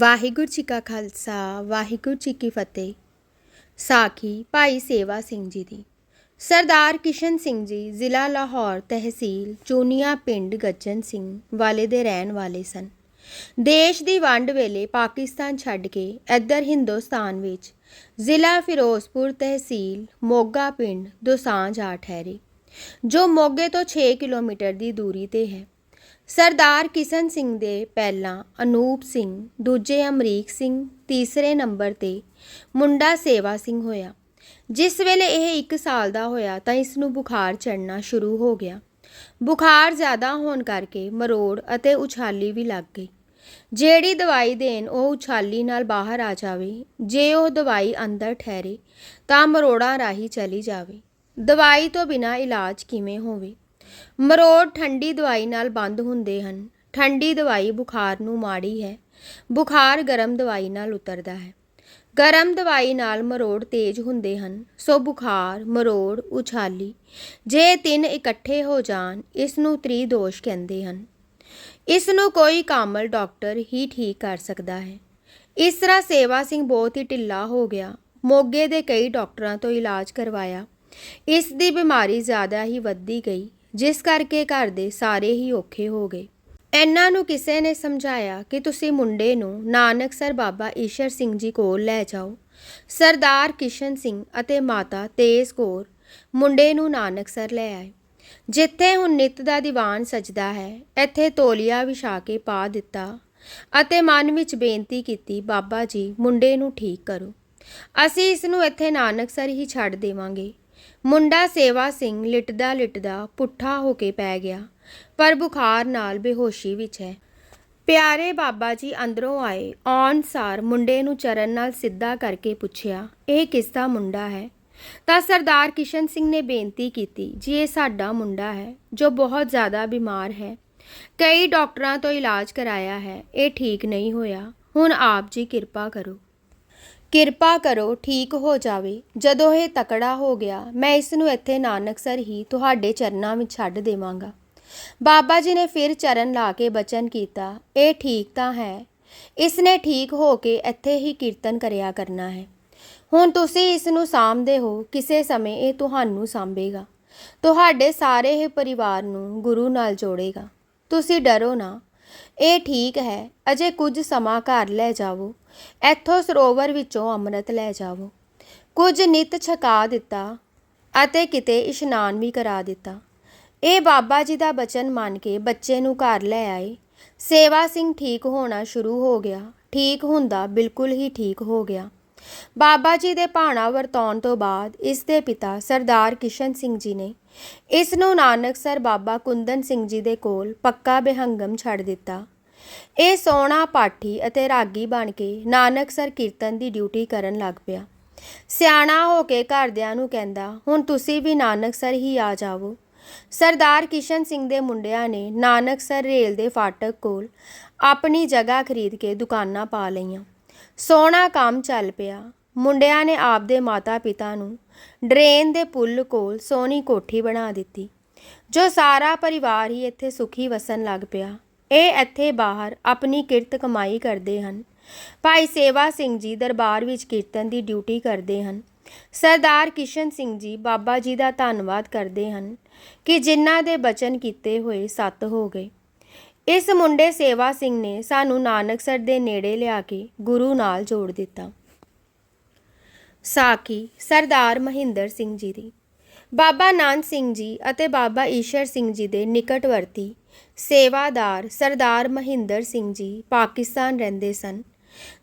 ਵਾਹਿਗੁਰੂ ਜੀ ਕਾ ਖਾਲਸਾ, ਵਾਹਿਗੁਰੂ ਜੀ ਕੀ ਫਤਿਹ। ਸਾਖੀ ਭਾਈ ਸੇਵਾ ਸਿੰਘ ਜੀ ਦੀ। ਸਰਦਾਰ ਕਿਸ਼ਨ ਸਿੰਘ ਜੀ ਜ਼ਿਲ੍ਹਾ ਲਾਹੌਰ ਤਹਿਸੀਲ ਚੂਨੀਆ ਪਿੰਡ ਗੱਜਨ ਸਿੰਘ ਵਾਲੇ ਦੇ ਰਹਿਣ ਵਾਲੇ ਸਨ। ਦੇਸ਼ ਦੀ ਵੰਡ ਵੇਲੇ ਪਾਕਿਸਤਾਨ ਛੱਡ ਕੇ ਇੱਧਰ ਹਿੰਦੁਸਤਾਨ ਵਿੱਚ ਜ਼ਿਲ੍ਹਾ ਫਿਰੋਜ਼ਪੁਰ ਤਹਿਸੀਲ ਮੋਗਾ ਪਿੰਡ ਦੋਸਾਂਝ ਆ ਠਹਿਰੇ, ਜੋ ਮੋਗੇ ਤੋਂ 6 ਕਿਲੋਮੀਟਰ ਦੀ ਦੂਰੀ ਤੇ ਹੈ। ਸਰਦਾਰ ਕਿਸ਼ਨ ਸਿੰਘ ਦੇ ਪਹਿਲਾਂ ਅਨੂਪ ਸਿੰਘ, ਦੂਜੇ ਅਮਰੀਕ ਸਿੰਘ, ਤੀਸਰੇ ਨੰਬਰ ਤੇ ਮੁੰਡਾ ਸੇਵਾ ਸਿੰਘ ਹੋਇਆ। ਜਿਸ ਵੇਲੇ ਇਹ 1 ਸਾਲ ਦਾ ਹੋਇਆ ਤਾਂ ਇਸ ਨੂੰ ਬੁਖਾਰ ਚੜਨਾ ਸ਼ੁਰੂ ਹੋ ਗਿਆ। ਬੁਖਾਰ ਜ਼ਿਆਦਾ ਹੋਣ ਕਰਕੇ ਮਰੋੜ ਅਤੇ ਉਛਾਲੀ ਵੀ ਲੱਗ ਗਈ। ਜਿਹੜੀ ਦਵਾਈ ਦੇਣ ਉਹ ਉਛਾਲੀ ਨਾਲ ਬਾਹਰ ਆ ਜਾਵੇ, ਜੇ ਉਹ ਦਵਾਈ ਅੰਦਰ ਠਹਿਰੇ ਤਾਂ ਮਰੋੜਾਂ ਰਾਹੀਂ ਚਲੀ ਜਾਵੇ। ਦਵਾਈ ਤੋਂ ਬਿਨਾ ਇਲਾਜ ਕਿਵੇਂ ਹੋਵੇ? ਮਰੋੜ ਠੰਡੀ ਦਵਾਈ ਨਾਲ ਬੰਦ ਹੁੰਦੇ ਹਨ। ਠੰਡੀ ਦਵਾਈ ਬੁਖਾਰ ਨੂੰ ਮਾੜੀ ਹੈ। ਬੁਖਾਰ ਗਰਮ ਦਵਾਈ ਨਾਲ ਉਤਰਦਾ ਹੈ। ਗਰਮ ਦਵਾਈ ਨਾਲ ਮਰੋੜ ਤੇਜ਼ ਹੁੰਦੇ ਹਨ। ਸੋ ਬੁਖਾਰ, ਮਰੋੜ, ਉਛਾਲੀ, ਜੇ ਤਿੰਨ ਇਕੱਠੇ ਹੋ ਜਾਣ, ਇਸ ਨੂੰ ਤ੍ਰੀ ਦੋਸ਼ ਕਹਿੰਦੇ ਹਨ। ਇਸ ਨੂੰ ਕੋਈ ਕਾਮਲ ਡਾਕਟਰ ਹੀ ਠੀਕ ਕਰ ਸਕਦਾ ਹੈ। ਇਸ ਤਰ੍ਹਾਂ ਸੇਵਾ ਸਿੰਘ ਬਹੁਤ ਹੀ ਢਿੱਲਾ ਹੋ ਗਿਆ। ਮੋਗੇ ਦੇ ਕਈ ਡਾਕਟਰਾਂ ਤੋਂ ਇਲਾਜ ਕਰਵਾਇਆ। ਇਸ ਦੀ ਬਿਮਾਰੀ ਜ਼ਿਆਦਾ ਹੀ ਵੱਧਦੀ ਗਈ। ਜਿਸ ਕਰਕੇ ਘਰ ਦੇ ਸਾਰੇ ਹੀ ਔਖੇ ਹੋ ਗਏ। ਇਹਨਾਂ ਨੂੰ ਕਿਸੇ ਨੇ ਸਮਝਾਇਆ ਕਿ ਤੁਸੀਂ ਮੁੰਡੇ ਨੂੰ ਨਾਨਕਸਰ ਬਾਬਾ ਈਸ਼ਰ ਸਿੰਘ ਜੀ ਕੋਲ ਲੈ ਜਾਓ। ਸਰਦਾਰ ਕਿਸ਼ਨ ਸਿੰਘ ਅਤੇ ਮਾਤਾ ਤੇਜ਼ ਕੌਰ ਮੁੰਡੇ ਨੂੰ ਨਾਨਕਸਰ ਲੈ ਆਏ। ਜਿੱਥੇ ਹੁਣ ਨਿਤ ਦਾ ਦੀਵਾਨ ਸਜਦਾ ਹੈ, ਇੱਥੇ ਤੋਲੀਆ ਵਿਛਾ ਕੇ ਪਾ ਦਿੱਤਾ ਅਤੇ ਮਨ ਵਿੱਚ ਬੇਨਤੀ ਕੀਤੀ, ਬਾਬਾ ਜੀ, ਮੁੰਡੇ ਨੂੰ ਠੀਕ ਕਰੋ। ਅਸੀਂ ਇਸ ਨੂੰ ਇੱਥੇ ਨਾਨਕਸਰ ਹੀ ਛੱਡ ਦੇਵਾਂਗੇ। ਮੁੰਡਾ ਸੇਵਾ ਸਿੰਘ ਲਿਟਦਾ ਲਿਟਦਾ ਪੁੱਠਾ ਹੋ ਕੇ ਪੈ ਗਿਆ, ਪਰ ਬੁਖਾਰ ਨਾਲ ਬੇਹੋਸ਼ੀ ਵਿੱਚ ਹੈ। ਪਿਆਰੇ ਬਾਬਾ ਜੀ ਅੰਦਰੋਂ ਆਏ, ਆਉਣ ਸਾਰ ਮੁੰਡੇ ਨੂੰ ਚਰਨ ਨਾਲ ਸਿੱਧਾ ਕਰਕੇ ਪੁੱਛਿਆ, ਇਹ ਕਿਸ ਦਾ ਮੁੰਡਾ ਹੈ? ਤਾਂ ਸਰਦਾਰ ਕਿਸ਼ਨ ਸਿੰਘ ਨੇ ਬੇਨਤੀ ਕੀਤੀ, ਜੀ, ਇਹ ਸਾਡਾ ਮੁੰਡਾ ਹੈ, ਜੋ ਬਹੁਤ ਜ਼ਿਆਦਾ ਬਿਮਾਰ ਹੈ। ਕਈ ਡਾਕਟਰਾਂ ਤੋਂ ਇਲਾਜ ਕਰਾਇਆ ਹੈ, ਇਹ ਠੀਕ ਨਹੀਂ ਹੋਇਆ। ਹੁਣ ਆਪ ਜੀ ਕਿਰਪਾ ਕਰੋ। ਕਿਰਪਾ ਕਰੋ, ਠੀਕ ਹੋ ਜਾਵੇ। ਜਦੋਂ ਇਹ ਤਕੜਾ ਹੋ ਗਿਆ, ਮੈਂ ਇਸ ਨੂੰ ਇੱਥੇ ਨਾਨਕਸਰ ਹੀ ਤੁਹਾਡੇ ਚਰਨਾਂ ਵਿੱਚ ਛੱਡ ਦੇਵਾਂਗਾ। ਬਾਬਾ ਜੀ ਨੇ ਫਿਰ ਚਰਨ ਲਾ ਕੇ ਬਚਨ ਕੀਤਾ, ਇਹ ਠੀਕ ਤਾਂ ਹੈ। ਇਸ ਨੇ ਠੀਕ ਹੋ ਕੇ ਇੱਥੇ ਹੀ ਕੀਰਤਨ ਕਰਿਆ ਕਰਨਾ ਹੈ। ਹੁਣ ਤੁਸੀਂ ਇਸ ਨੂੰ ਸਾਂਭਦੇ ਹੋ, ਕਿਸੇ ਸਮੇਂ ਇਹ ਤੁਹਾਨੂੰ ਸਾਂਭੇਗਾ। ਤੁਹਾਡੇ ਸਾਰੇ ਹੀ ਪਰਿਵਾਰ ਨੂੰ ਗੁਰੂ ਨਾਲ ਜੋੜੇਗਾ। ਤੁਸੀਂ ਡਰੋ ਨਾ। ਇਹ ਠੀਕ ਹੈ, ਅਜੇ ਕੁਝ ਸਮਾਂ ਘਰ ਲੈ ਜਾਵੋ। ਇੱਥੋਂ ਸਰੋਵਰ ਵਿੱਚੋਂ ਅੰਮ੍ਰਿਤ ਲੈ ਜਾਵੋ। ਕੁਝ ਨਿਤ ਛਕਾ ਦਿੱਤਾ ਅਤੇ ਕਿਤੇ ਇਸ਼ਨਾਨ ਵੀ ਕਰਾ ਦਿੱਤਾ। ਇਹ ਬਾਬਾ ਜੀ ਦਾ ਬਚਨ ਮੰਨ ਕੇ ਬੱਚੇ ਨੂੰ ਘਰ ਲੈ ਆਏ। ਸੇਵਾ ਸਿੰਘ ਠੀਕ ਹੋਣਾ ਸ਼ੁਰੂ ਹੋ ਗਿਆ। ਠੀਕ ਹੁੰਦਾ ਬਿਲਕੁਲ ਹੀ ਠੀਕ ਹੋ ਗਿਆ। ਬਾਬਾ ਜੀ ਦੇ ਭਾਣਾ ਵਰਤਾਉਣ ਤੋਂ ਬਾਅਦ ਇਸ ਦੇ ਪਿਤਾ ਸਰਦਾਰ ਕਿਸ਼ਨ ਸਿੰਘ ਜੀ ਨੇ ਇਸ ਨੂੰ ਨਾਨਕ ਸਰ ਬਾਬਾ ਕੁੰਦਨ ਸਿੰਘ ਜੀ ਦੇ ਕੋਲ ਪੱਕਾ ਬਿਹੰਗਮ ਛੱਡ ਦਿੱਤਾ। ਇਹ ਸੋਹਣਾ ਪਾਠੀ ਅਤੇ ਰਾਗੀ ਬਣ ਕੇ ਨਾਨਕਸਰ ਕੀਰਤਨ ਦੀ ਡਿਊਟੀ ਕਰਨ ਲੱਗ ਪਿਆ। ਸਿਆਣਾ ਹੋ ਕੇ ਘਰਦਿਆਂ ਨੂੰ ਕਹਿੰਦਾ, ਹੁਣ ਤੁਸੀਂ ਵੀ ਨਾਨਕਸਰ ਹੀ ਆ ਜਾਵੋ। ਸਰਦਾਰ ਕਿਸ਼ਨ ਸਿੰਘ ਦੇ ਮੁੰਡਿਆਂ ਨੇ ਨਾਨਕਸਰ ਰੇਲ ਦੇ ਫਾਟਕ ਕੋਲ ਆਪਣੀ ਜਗ੍ਹਾ ਖਰੀਦ ਕੇ ਦੁਕਾਨਾਂ ਪਾ ਲਈਆਂ। ਸੋਹਣਾ ਕੰਮ ਚੱਲ ਪਿਆ। ਮੁੰਡਿਆਂ ਨੇ ਆਪਦੇ ਮਾਤਾ-ਪਿਤਾ ਨੂੰ ਡਰੇਨ ਦੇ ਪੁੱਲ ਕੋਲ ਸੋਹਣੀ ਕੋਠੀ ਬਣਾ ਦਿੱਤੀ, ਜੋ ਸਾਰਾ ਪਰਿਵਾਰ ਹੀ ਇੱਥੇ ਸੁਖੀ ਵਸਣ ਲੱਗ ਪਿਆ। ਇਹ ਇੱਥੇ ਬਾਹਰ ਆਪਣੀ ਕਿਰਤ ਕਮਾਈ ਕਰਦੇ ਹਨ। ਭਾਈ ਸੇਵਾ ਸਿੰਘ ਜੀ ਦਰਬਾਰ ਵਿੱਚ ਕੀਰਤਨ ਦੀ ਡਿਊਟੀ ਕਰਦੇ ਹਨ। ਸਰਦਾਰ ਕਿਸ਼ਨ ਸਿੰਘ ਜੀ ਬਾਬਾ ਜੀ ਦਾ ਧੰਨਵਾਦ ਕਰਦੇ ਹਨ ਕਿ ਜਿਨ੍ਹਾਂ ਦੇ ਬਚਨ ਕੀਤੇ ਹੋਏ ਸੱਤ ਹੋ ਗਏ। ਇਸ ਮੁੰਡੇ ਸੇਵਾ ਸਿੰਘ ਨੇ ਸਾਨੂੰ ਨਾਨਕਸਰ ਦੇ ਨੇੜੇ ਲਿਆ ਕੇ ਗੁਰੂ ਨਾਲ ਜੋੜ ਦਿੱਤਾ। ਸਾਖੀ ਸਰਦਾਰ ਮਹਿੰਦਰ ਸਿੰਘ ਜੀ ਦੀ। ਬਾਬਾ ਨਾਨਕ ਸਿੰਘ ਜੀ ਅਤੇ ਬਾਬਾ ਈਸ਼ਰ ਸਿੰਘ ਜੀ ਦੇ ਨਿਕਟਵਰਤੀ ਸੇਵਾਦਾਰ ਸਰਦਾਰ ਮਹਿੰਦਰ ਸਿੰਘ ਜੀ ਪਾਕਿਸਤਾਨ ਰਹਿੰਦੇ ਸਨ।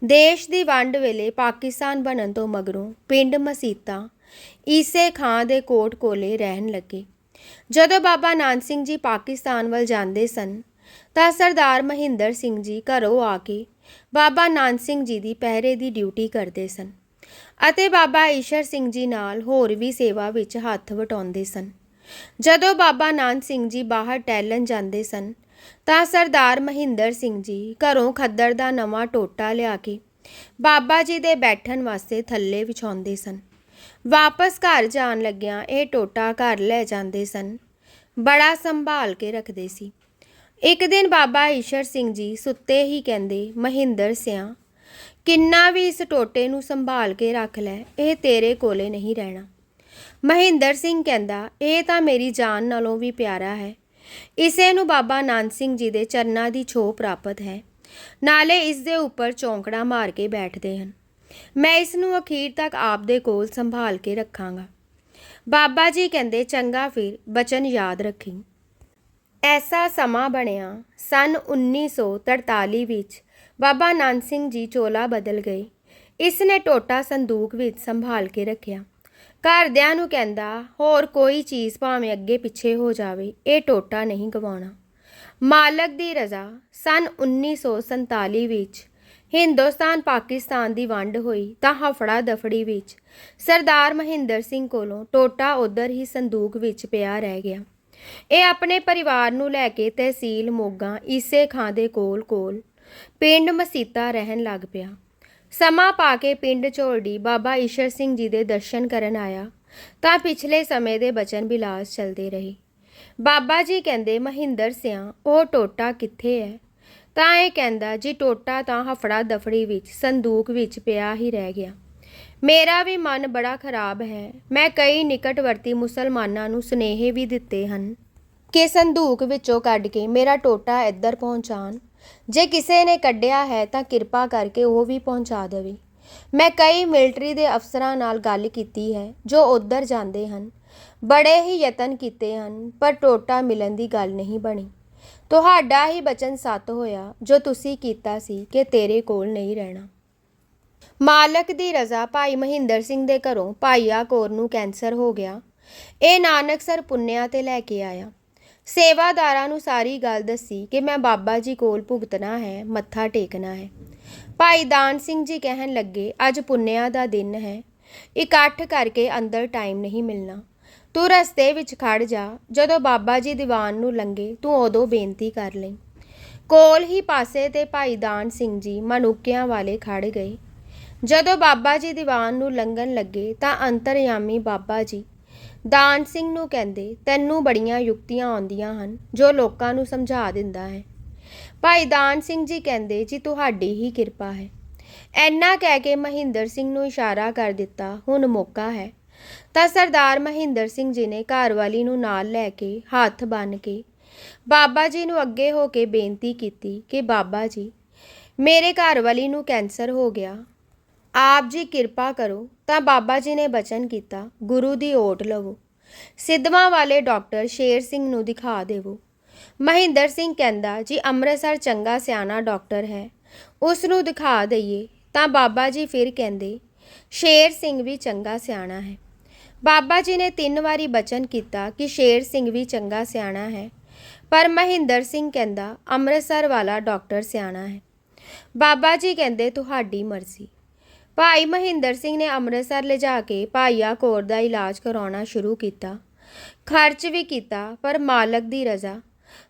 ਦੇਸ਼ ਦੀ ਵੰਡ ਵੇਲੇ ਪਾਕਿਸਤਾਨ ਬਣਨ ਤੋਂ ਮਗਰੋਂ ਪਿੰਡ ਮਸੀਤਾ ਈਸੇ ਖਾਂ ਦੇ ਕੋਟ ਕੋਲੇ ਰਹਿਣ ਲੱਗੇ। ਜਦੋਂ ਬਾਬਾ ਨਾਨਕ ਸਿੰਘ ਜੀ ਪਾਕਿਸਤਾਨ ਵੱਲ ਜਾਂਦੇ ਸਨ, ਤਾਂ ਸਰਦਾਰ ਮਹਿੰਦਰ ਸਿੰਘ ਜੀ ਘਰੋਂ ਆ ਕੇ ਬਾਬਾ ਨਾਨਕ ਸਿੰਘ ਜੀ ਦੀ ਪਹਿਰੇ ਦੀ ਡਿਊਟੀ ਕਰਦੇ ਸਨ ਅਤੇ ਬਾਬਾ ਈਸ਼ਰ ਸਿੰਘ ਜੀ ਨਾਲ ਹੋਰ ਵੀ ਸੇਵਾ ਵਿੱਚ ਹੱਥ ਵਟਾਉਂਦੇ ਸਨ। ਜਦੋਂ ਬਾਬਾ ਨਾਨਕ ਸਿੰਘ ਜੀ ਬਾਹਰ ਟਹਿਲਣ ਜਾਂਦੇ ਸਨ, ਤਾਂ ਸਰਦਾਰ ਮਹਿੰਦਰ ਸਿੰਘ ਜੀ ਘਰੋਂ ਖੱਦਰ ਦਾ ਨਵਾਂ ਟੋਟਾ ਲਿਆ ਕੇ ਬਾਬਾ ਜੀ ਦੇ ਬੈਠਣ ਵਾਸਤੇ ਥੱਲੇ ਵਿਛਾਉਂਦੇ ਸਨ। ਵਾਪਸ ਘਰ ਜਾਣ ਲੱਗਿਆਂ ਇਹ ਟੋਟਾ ਘਰ ਲੈ ਜਾਂਦੇ ਸਨ। ਬੜਾ ਸੰਭਾਲ ਕੇ ਰੱਖਦੇ ਸੀ। ਇੱਕ ਦਿਨ ਬਾਬਾ ਈਸ਼ਰ ਸਿੰਘ ਜੀ ਸੁੱਤੇ ਹੀ ਕਹਿੰਦੇ, ਮਹਿੰਦਰ ਸਿਆ, ਕਿੰਨਾ ਵੀ ਇਸ ਟੋਟੇ ਨੂੰ ਸੰਭਾਲ ਕੇ ਰੱਖ ਲੈ, ਇਹ ਤੇਰੇ ਕੋਲੇ ਨਹੀਂ ਰਹਿਣਾ। ਮਹਿੰਦਰ ਸਿੰਘ ਕਹਿੰਦਾ, ਇਹ ਤਾਂ ਮੇਰੀ ਜਾਨ ਨਾਲੋਂ ਵੀ ਪਿਆਰਾ ਹੈ। ਇਸੇ ਨੂੰ ਬਾਬਾ ਨਾਨਕ ਸਿੰਘ ਜੀ ਦੇ ਚਰਨਾਂ ਦੀ ਛੋਹ ਪ੍ਰਾਪਤ ਹੈ। ਨਾਲੇ ਇਸ ਦੇ ਉੱਪਰ ਚੌਂਕੜਾ ਮਾਰ ਕੇ ਬੈਠਦੇ ਹਨ। ਮੈਂ ਇਸ ਨੂੰ ਅਖੀਰ ਤੱਕ ਆਪ ਦੇ ਕੋਲ ਸੰਭਾਲ ਕੇ ਰੱਖਾਂਗਾ। ਬਾਬਾ ਜੀ ਕਹਿੰਦੇ, ਚੰਗਾ ਫਿਰ, ਬਚਨ ਯਾਦ ਰੱਖੀ। ਐਸਾ ਸਮਾਂ ਬਣਿਆ, ਸਨ 1943 ਵਿੱਚ ਬਾਬਾ ਨਾਨਕ ਸਿੰਘ ਜੀ ਚੋਲਾ ਬਦਲ ਗਏ। ਇਸ ਨੇ ਟੋਟਾ ਸੰਦੂਕ ਵਿੱਚ ਸੰਭਾਲ ਕੇ ਰੱਖਿਆ। ਘਰਦਿਆਂ ਨੂੰ ਕਹਿੰਦਾ, ਹੋਰ ਕੋਈ ਚੀਜ਼ ਭਾਵੇਂ ਅੱਗੇ ਪਿੱਛੇ ਹੋ ਜਾਵੇ, ਇਹ ਟੋਟਾ ਨਹੀਂ ਗਵਾਉਣਾ। ਮਾਲਕ ਦੀ ਰਜ਼ਾ, ਸਨ 1947 ਵਿੱਚ। ਹਿੰਦੁਸਤਾਨ ਪਾਕਿਸਤਾਨ ਦੀ ਵੰਡ ਹੋਈ ਤਾਂ ਹਫੜਾ ਦਫੜੀ ਵਿੱਚ। ਸਰਦਾਰ ਮਹਿੰਦਰ ਸਿੰਘ ਕੋਲੋਂ ਟੋਟਾ ਉਧਰ ਹੀ ਸੰਦੂਕ ਵਿੱਚ ਪਿਆ ਰਹਿ ਗਿਆ। ਇਹ ਆਪਣੇ ਪਰਿਵਾਰ ਨੂੰ ਲੈ ਕੇ ਤਹਿਸੀਲ ਮੋਗਾ, ਈਸੇ ਖਾਂ ਦੇ ਕੋਲ ਕੋਲ ਪਿੰਡ ਮਸੀਤਾ ਰਹਿਣ ਲੱਗ ਪਿਆ। ਸਮਾਂ ਪਾ ਕੇ ਪਿੰਡ ਝੋਲਡੀ ਬਾਬਾ ਈਸ਼ਰ ਸਿੰਘ ਜੀ ਦੇ ਦਰਸ਼ਨ ਕਰਨ ਆਇਆ ਤਾਂ ਪਿਛਲੇ ਸਮੇਂ ਦੇ ਬਚਨ ਬਿਲਾਸ ਚੱਲਦੇ ਰਹੇ। ਬਾਬਾ ਜੀ ਕਹਿੰਦੇ, ਮਹਿੰਦਰ ਸਿਆ, ਉਹ ਟੋਟਾ ਕਿੱਥੇ ਹੈ ਤਾਂ ਇਹ ਕਹਿੰਦਾ, ਜੀ ਟੋਟਾ ਤਾਂ ਹਫੜਾ ਦਫੜੀ ਵਿੱਚ, ਸੰਦੂਕ ਵਿੱਚ ਪਿਆ ਹੀ ਰਹਿ ਗਿਆ। ਮੇਰਾ ਵੀ ਮਨ ਬੜਾ ਖਰਾਬ ਹੈ। ਮੈਂ ਕਈ ਨਿਕਟਵਰਤੀ ਮੁਸਲਮਾਨਾਂ ਨੂੰ ਸੁਨੇਹੇ ਵੀ ਦਿੱਤੇ ਹਨ ਕਿ ਸੰਦੂਕ ਵਿੱਚੋਂ ਕੱਢ ਕੇ ਮੇਰਾ ਟੋਟਾ ਇੱਧਰ ਪਹੁੰਚਾਣ ਜੇ ਕਿਸੇ ਨੇ ਕੱਢਿਆ ਹੈ ਤਾਂ ਕਿਰਪਾ ਕਰਕੇ ਉਹ ਵੀ ਪਹੁੰਚਾ ਦੇਵੇ। ਮੈਂ ਕਈ ਮਿਲਟਰੀ ਦੇ ਅਫਸਰਾਂ ਨਾਲ ਗੱਲ ਕੀਤੀ ਹੈ, ਜੋ ਉੱਧਰ ਜਾਂਦੇ ਹਨ। ਬੜੇ ਹੀ ਯਤਨ ਕੀਤੇ ਹਨ, ਪਰ ਟੋਟਾ ਮਿਲਣ ਦੀ ਗੱਲ ਨਹੀਂ ਬਣੀ। ਤੁਹਾਡਾ ਹੀ ਬਚਨ ਸੱਤ ਹੋਇਆ, ਜੋ ਤੁਸੀਂ ਕੀਤਾ ਸੀ ਕਿ ਤੇਰੇ ਕੋਲ ਨਹੀਂ ਰਹਿਣਾ। ਮਾਲਕ ਦੀ ਰਜ਼ਾ ਭਾਈ ਮਹਿੰਦਰ ਸਿੰਘ ਦੇ ਘਰੋਂ ਭਾਈਆ ਕੌਰ ਨੂੰ ਕੈਂਸਰ ਹੋ ਗਿਆ। ਇਹ ਨਾਨਕ ਸਰ ਪੁੰਨਿਆ ਤੇ ਲੈ ਕੇ ਆਇਆ। ਸੇਵਾਦਾਰਾਂ ਨੂੰ ਸਾਰੀ ਗੱਲ ਦੱਸੀ ਕਿ ਮੈਂ ਬਾਬਾ ਜੀ ਕੋਲ ਭੁਗਤਣਾ ਹੈ, ਮੱਥਾ ਟੇਕਣਾ ਹੈ। ਭਾਈ ਦਾਨ ਸਿੰਘ ਜੀ ਕਹਿਣ ਲੱਗੇ, ਅੱਜ ਪੁੰਨਿਆ ਦਾ ਦਿਨ ਹੈ। ਇਕੱਠ ਕਰਕੇ ਅੰਦਰ ਟਾਈਮ ਨਹੀਂ ਮਿਲਣਾ। ਤੂੰ ਰਸਤੇ ਵਿੱਚ ਖੜ ਜਾ। ਜਦੋਂ ਬਾਬਾ ਜੀ ਦੀਵਾਨ ਨੂੰ ਲੰਗੇ ਤੂੰ ਉਦੋਂ ਬੇਨਤੀ ਕਰ ਲਈ। ਕੋਲ ਹੀ ਪਾਸੇ ਤੇ ਭਾਈ ਦਾਨ ਸਿੰਘ ਜੀ ਮਨੁੱਕਿਆਂ ਵਾਲੇ ਖੜ ਗਏ। ਜਦੋਂ ਬਾਬਾ ਜੀ ਦੀਵਾਨ ਨੂੰ ਲੰਘਣ ਲੱਗੇ, ਤਾਂ ਅੰਤਰਯਾਮੀ ਬਾਬਾ ਜੀ ਦਾਨ ਸਿੰਘ ਨੂੰ ਕਹਿੰਦੇ, ਤੈਨੂੰ ਬੜੀਆਂ ਯੁਕਤੀਆਂ ਆਉਂਦੀਆਂ ਹਨ, ਜੋ ਲੋਕਾਂ ਨੂੰ ਸਮਝਾ ਦਿੰਦਾ ਹੈ। ਭਾਈ ਦਾਨ ਸਿੰਘ ਜੀ ਕਹਿੰਦੇ, ਜੀ ਤੁਹਾਡੀ ਹੀ ਕਿਰਪਾ ਹੈ। ਐਨਾ ਕਹਿ ਕੇ ਮਹਿੰਦਰ ਸਿੰਘ ਨੂੰ ਇਸ਼ਾਰਾ ਕਰ ਦਿੱਤਾ, ਹੁਣ ਮੌਕਾ ਹੈ। ਤਾਂ ਸਰਦਾਰ ਮਹਿੰਦਰ ਸਿੰਘ ਜੀ ਨੇ ਘਰਵਾਲੀ ਨੂੰ ਨਾਲ ਲੈ ਕੇ ਹੱਥ ਬੰਨ ਕੇ ਬਾਬਾ ਜੀ ਨੂੰ ਅੱਗੇ ਹੋ ਕੇ ਬੇਨਤੀ ਕੀਤੀ ਕਿ, ਬਾਬਾ ਜੀ, ਮੇਰੇ ਘਰਵਾਲੀ ਨੂੰ ਕੈਂਸਰ ਹੋ ਗਿਆ ਆਪ ਜੀ ਕਿਰਪਾ ਕਰੋ, ਤਾਂ ਬਾਬਾ ਜੀ ਨੇ ਬਚਨ ਕੀਤਾ, ਗੁਰੂ ਦੀ ਓਟ ਲਵੋ। ਸਿੱਧਵਾਂ ਵਾਲੇ ਡਾਕਟਰ ਸ਼ੇਰ ਸਿੰਘ ਨੂੰ ਦਿਖਾ ਦੇਵੋ। ਮਹਿੰਦਰ ਸਿੰਘ ਕਹਿੰਦਾ, ਜੀ ਅੰਮ੍ਰਿਤਸਰ ਚੰਗਾ ਸਿਆਣਾ ਡਾਕਟਰ ਹੈ। ਉਸ ਨੂੰ ਦਿਖਾ ਦਈਏ। ਤਾਂ ਬਾਬਾ ਜੀ ਫਿਰ ਕਹਿੰਦੇ, ਸ਼ੇਰ ਸਿੰਘ ਵੀ ਚੰਗਾ ਸਿਆਣਾ ਹੈ। ਬਾਬਾ ਜੀ ਨੇ ਤਿੰਨ ਵਾਰੀ ਬਚਨ ਕੀਤਾ ਕਿ ਸ਼ੇਰ ਸਿੰਘ ਵੀ ਚੰਗਾ ਸਿਆਣਾ ਹੈ। ਪਰ ਮਹਿੰਦਰ ਸਿੰਘ ਕਹਿੰਦਾ, ਅੰਮ੍ਰਿਤਸਰ ਵਾਲਾ ਡਾਕਟਰ ਸਿਆਣਾ ਹੈ। ਬਾਬਾ ਜੀ ਕਹਿੰਦੇ, ਤੁਹਾਡੀ ਮਰਜ਼ੀ। ਭਾਈ ਮਹਿੰਦਰ ਸਿੰਘ ਨੇ ਅੰਮ੍ਰਿਤਸਰ ਲਿਜਾ ਕੇ ਭਾਈਆ ਕੌਰ ਦਾ ਇਲਾਜ ਕਰਾਉਣਾ ਸ਼ੁਰੂ ਕੀਤਾ। ਖਰਚ ਵੀ ਕੀਤਾ, ਪਰ ਮਾਲਕ ਦੀ ਰਜ਼ਾ।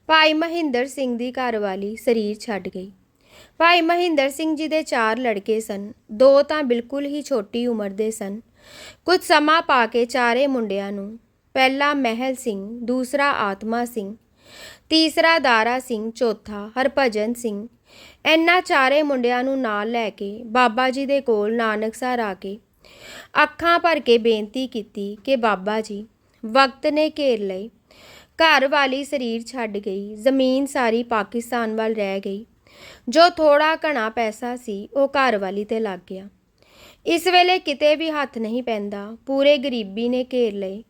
ਭਾਈ ਮਹਿੰਦਰ ਸਿੰਘ ਦੀ ਘਰਵਾਲੀ ਸਰੀਰ ਛੱਡ ਗਈ। ਭਾਈ ਮਹਿੰਦਰ ਸਿੰਘ ਜੀ ਦੇ ਚਾਰ ਲੜਕੇ ਸਨ। ਦੋ ਤਾਂ ਬਿਲਕੁਲ ਹੀ ਛੋਟੀ ਉਮਰ ਦੇ ਸਨ। ਕੁਝ ਸਮਾਂ ਪਾ ਕੇ ਚਾਰੇ ਮੁੰਡਿਆਂ ਨੂੰ ਪਹਿਲਾ ਮਹਿਲ ਸਿੰਘ, ਦੂਸਰਾ ਆਤਮਾ ਸਿੰਘ, ਤੀਸਰਾ ਦਾਰਾ ਸਿੰਘ, ਚੌਥਾ ਹਰਭਜਨ ਸਿੰਘ ਇਹਨਾਂ ਚਾਰੇ ਮੁੰਡਿਆਂ ਨੂੰ ਨਾਲ ਲੈ ਕੇ ਬਾਬਾ ਜੀ ਦੇ ਕੋਲ ਨਾਨਕਸਰ ਆ ਕੇ ਅੱਖਾਂ ਭਰ ਕੇ ਬੇਨਤੀ ਕੀਤੀ ਕਿ ਬਾਬਾ ਜੀ, ਵਕਤ ਨੇ ਘੇਰ ਲਈ। ਘਰ ਵਾਲੀ ਸਰੀਰ ਛੱਡ ਗਈ, ਜ਼ਮੀਨ ਸਾਰੀ ਪਾਕਿਸਤਾਨ ਵੱਲ ਰਹਿ ਗਈ। ਜੋ ਥੋੜਾ ਘਣਾ ਪੈਸਾ ਸੀ, ਉਹ ਘਰ ਵਾਲੀ ਤੇ ਲੱਗ ਗਿਆ। ਇਸ ਵੇਲੇ ਕਿਤੇ ਵੀ ਹੱਥ ਨਹੀਂ ਪੈਂਦਾ, ਪੂਰੇ ਗਰੀਬੀ ਨੇ ਘੇਰ ਲਏ।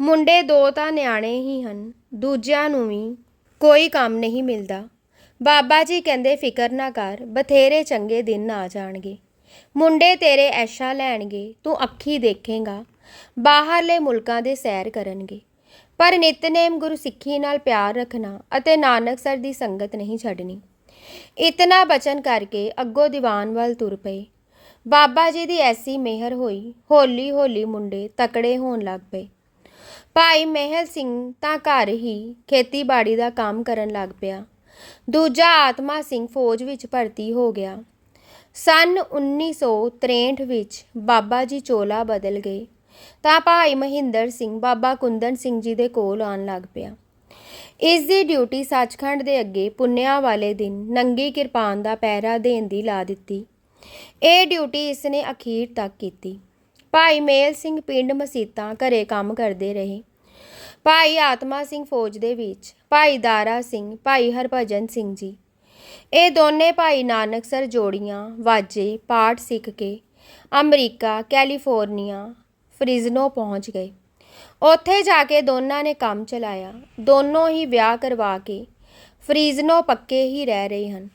ਮੁੰਡੇ ਦੋ ਤਾਂ ਨਿਆਣੇ ਹੀ ਹਨ, ਦੂਜਿਆਂ ਨੂੰ ਵੀ ਕੋਈ ਕੰਮ ਨਹੀਂ ਮਿਲਦਾ। ਬਾਬਾ ਜੀ ਕਹਿੰਦੇ, ਫਿਕਰ ਨਾ ਕਰ, ਬਥੇਰੇ ਚੰਗੇ ਦਿਨ ਆ ਜਾਣਗੇ। ਮੁੰਡੇ ਤੇਰੇ ਐਸ਼ਾ ਲੈਣਗੇ, ਤੂੰ ਅੱਖੀ ਦੇਖੇਗਾ। ਬਾਹਰਲੇ ਮੁਲਕਾਂ ਦੇ ਸੈਰ ਕਰਨਗੇ। ਪਰ ਨਿਤਨੇਮ ਗੁਰੂ ਸਿੱਖੀ ਨਾਲ ਪਿਆਰ ਰੱਖਣਾ ਅਤੇ ਨਾਨਕ ਸਰ ਦੀ ਸੰਗਤ ਨਹੀਂ ਛੱਡਣੀ। ਇਤਨਾ ਬਚਨ ਕਰਕੇ ਅੱਗੋਂ ਦੀਵਾਨ ਵੱਲ ਤੁਰ ਪਏ। ਬਾਬਾ ਜੀ ਦੀ ਐਸੀ ਮਿਹਰ ਹੋਈ, ਹੌਲੀ ਹੌਲੀ ਮੁੰਡੇ ਤਕੜੇ ਹੋਣ ਲੱਗ ਪਏ। ਭਾਈ ਮਹਿਲ ਸਿੰਘ ਤਾਂ ਘਰ ਹੀ ਖੇਤੀਬਾੜੀ ਦਾ ਕੰਮ ਕਰਨ ਲੱਗ ਪਿਆ। ਦੂਜਾ ਆਤਮਾ ਸਿੰਘ ਫੌਜ ਵਿੱਚ ਭਰਤੀ ਹੋ ਗਿਆ। ਸਨ 1963 ਵਿੱਚ ਬਾਬਾ ਜੀ ਚੋਲਾ ਬਦਲ ਗਏ। ਤਾਂ ਭਾਈ ਮਹਿੰਦਰ ਸਿੰਘ, ਬਾਬਾ ਕੁੰਦਨ ਸਿੰਘ ਜੀ ਦੇ ਕੋਲ ਆਉਣ ਲੱਗ ਪਿਆ। ਇਸ ਦੀ ਡਿਊਟੀ ਸੱਚਖੰਡ ਦੇ ਅੱਗੇ ਪੁੰਨਿਆ ਵਾਲੇ ਦਿਨ ਨੰਗੀ ਕਿਰਪਾਨ ਦਾ ਪਹਿਰਾ ਦੇਣ ਦੀ ਲਾ ਦਿੱਤੀ। ਇਹ ਡਿਊਟੀ ਇਸ ਨੇ ਅਖੀਰ ਤੱਕ ਕੀਤੀ। ਭਾਈ ਮੇਲ ਸਿੰਘ ਪਿੰਡ ਮਸੀਤਾਂ ਘਰੇ ਕੰਮ ਕਰਦੇ ਰਹੇ। ਭਾਈ ਆਤਮਾ ਸਿੰਘ ਫੌਜ ਦੇ ਵਿੱਚ, ਭਾਈ ਦਾਰਾ ਸਿੰਘ, ਭਾਈ ਹਰਭਜਨ ਸਿੰਘ ਜੀ। ਇਹ ਦੋਨੇ ਭਾਈ ਨਾਨਕ ਸਰ ਜੋੜੀਆਂ, ਵਾਜੇ, ਪਾਠ ਸਿੱਖ ਕੇ ਅਮਰੀਕਾ, ਕੈਲੀਫੋਰਨੀਆ, ਫ੍ਰਿਜ਼ਨੋ ਪਹੁੰਚ ਗਏ। ਉੱਥੇ ਜਾ ਕੇ ਦੋਨਾਂ ਨੇ ਕੰਮ ਚਲਾਇਆ। ਦੋਨੋਂ ਹੀ ਵਿਆਹ ਕਰਵਾ ਕੇ ਫ੍ਰਿਜ਼ਨੋ ਪੱਕੇ ਹੀ ਰਹਿ ਰਹੇ ਹਨ।